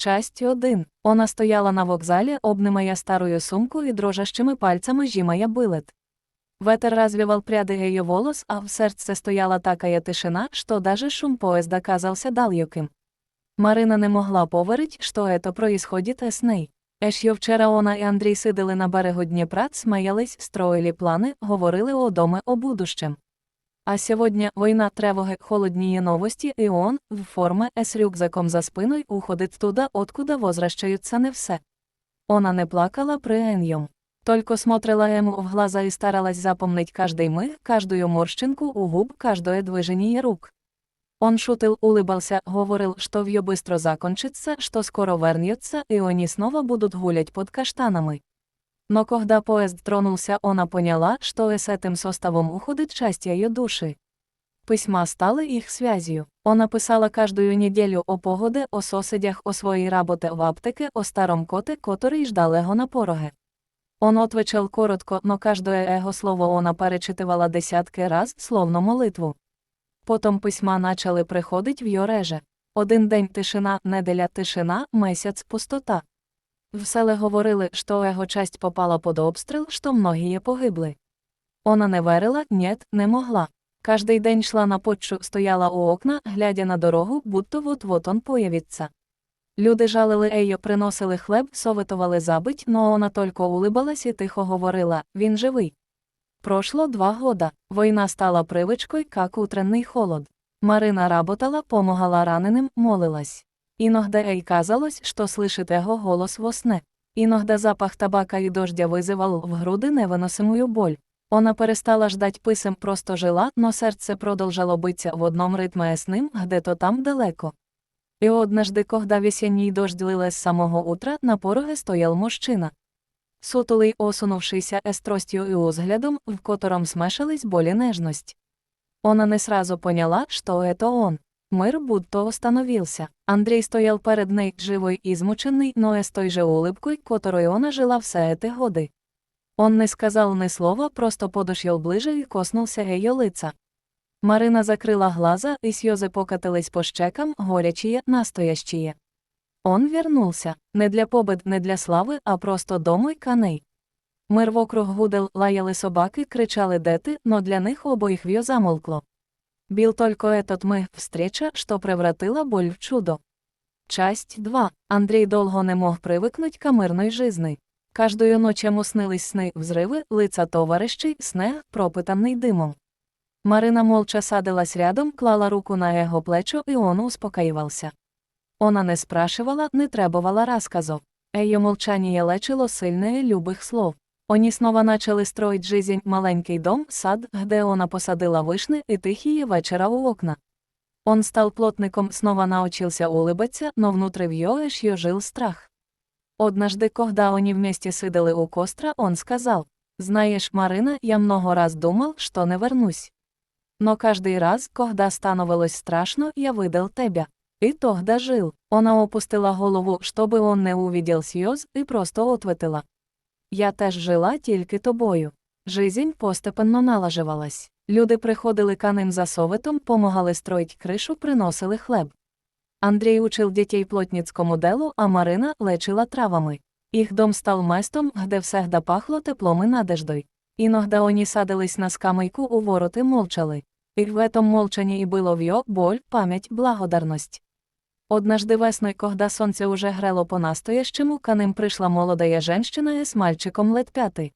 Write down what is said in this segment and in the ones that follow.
Часть 1. Она стояла на вокзале, обнимая старую сумку и дрожащими пальцами сжимая билет. Ветер развивал пряди ее волос, а в сердце стояла такая тишина, что даже шум поезда казался далеким. Марина не могла поверить, что это происходит с ней. Ещё вчора вона і Андрій сидили на берегу Дніпра, сміялись, строїли плани, говорили о доме о будущем. А сьогодні війна тривоги, холодніє новості, і он, в форме, с рюкзаком за спиною, уходить туда, откуда возвращаются не все. Она не плакала при Эньем. Только смотрела ему в глаза и старалась запомнить каждый миг, каждую морщинку у губ, каждое движение рук. Он шутил, улыбался, говорил, что вьё быстро закончится, что скоро вернется, и они снова будут гулять под каштанами. Но когда поезд тронулся, она поняла, что с этим составом уходит часть ее души. Письма стали их связью. Она писала каждую неделю о погоде, о соседях, о своей работе в аптеке, о старом коте, который ждал его на пороге. Он отвечал коротко, но каждое его слово она перечитывала десятки раз, словно молитву. Потом письма начали приходить в його реже. Один день тишина, неделя тишина, месяць пустота. В селе говорили, що його часть попала під обстріл, що многие погибли. Она не верила, нет, не могла. Каждый день шла на почту, стояла у окна, глядя на дорогу, будто вот-вот он появиться. Люди жалили ею, приносили хлеб, советували забить, но вона тільки улибалась і тихо говорила, він живий. Прошло два года. Война стала привычкой, как утренний холод. Марина работала, помогала раненым, молилась. Иногда ей казалось, что слышит его голос во сне. Иногда запах табака и дождя вызывал в груди невыносимую боль. Она перестала ждать писем, просто жила, но сердце продолжало биться в одном ритме с ним, где-то там далеко. И однажды, когда весенний дождь лил с самого утра, на пороге стоял мужчина. Сутулий, осунувшийся естростью и взглядом, в котором смешались боль и нежность. Она не сразу поняла, что это он. Мир будто остановился. Андрей стоял перед ней, живой и измученный, но с той же улыбкой, которой она жила все эти годы. Он не сказал ни слова, просто подошел ближе и коснулся ее лица. Марина закрыла глаза, и слезы покатились по щекам, горячие, настоящие. Он вернулся. Не для побед, не для слави, а просто домой коней. Мир вокруг гудел, лаяли собаки, кричали дети, но для них обоих в'ё замолкло. Бил только этот миг встреча, что превратила боль в чудо. Часть 2. Андрей долго не мог привыкнуть к мирной жизни. Каждую ночь ему снились сны, взрывы, лица товарищей, снег, пропитанный дымом. Марина молча садилась рядом, клала руку на его плечо, и он успокаивался. Она не спрашивала, не требовала рассказов. Ее молчание лечило сильные любых слов. Они снова начали строить жизнь, маленький дом, сад, где она посадила вишни и тихие вечера у окна. Он стал плотником, снова научился улыбаться, но внутри в ее еще жил страх. Однажды, когда они вместе сидели у костра, он сказал, «Знаешь, Марина, я много раз думал, что не вернусь. Но каждый раз, когда становилось страшно, я выдал тебя. И тогда жил. Она опустила голову, чтобы он не увидел слез, и просто ответила. Я теж жила тільки тобою. Жизнь постепенно налаживалась. Люди приходили к ним за советом, помогали строить кришу, приносили хлеб. Андрій учил дітей плотницькому делу, а Марина лечила травами. Их дом стал местом, где всегда пахло теплом и надеждой. Иногда они садились на скамейку у ворот и молчали. И в этом молчании и было вьё, боль, память, благодарность. Однажды весной, когда сонце уже грело по-настоящему, к ним пришла молодая женщина с мальчиком лет пятый.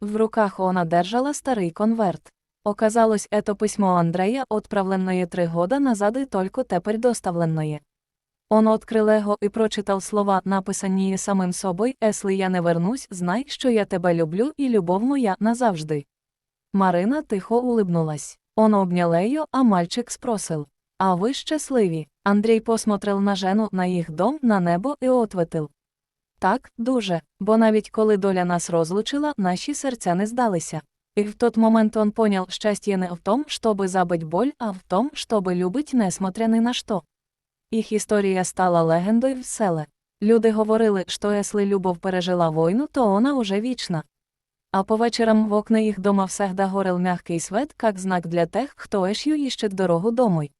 В руках она держала старый конверт. Оказалось, это письмо Андрея, отправленное три года назад и только теперь доставленное. Он открыл его и прочитал слова, написані самим собой, «Если я не вернусь, знай, що я тебе люблю і любов моя назавжди». Марина тихо улыбнулась. Он обнял ее, а мальчик спросил, «А вы счастливі?» Андрій посмотрел на жену, на їх дом, на небо і ответил. Так, дуже, бо навіть коли доля нас розлучила, наші серця не здалися. И в тот момент он понял, счастье не в том, чтобы забыть боль, а в том, чтобы любить, несмотря ни на что. Їх історія стала легендою в селе. Люди говорили, що якщо любов пережила війну, то вона уже вічна. А по вечерам в окна їх дома всегда горел мягкий свет, как знак для тех, хто ещё ищет дорогу домой.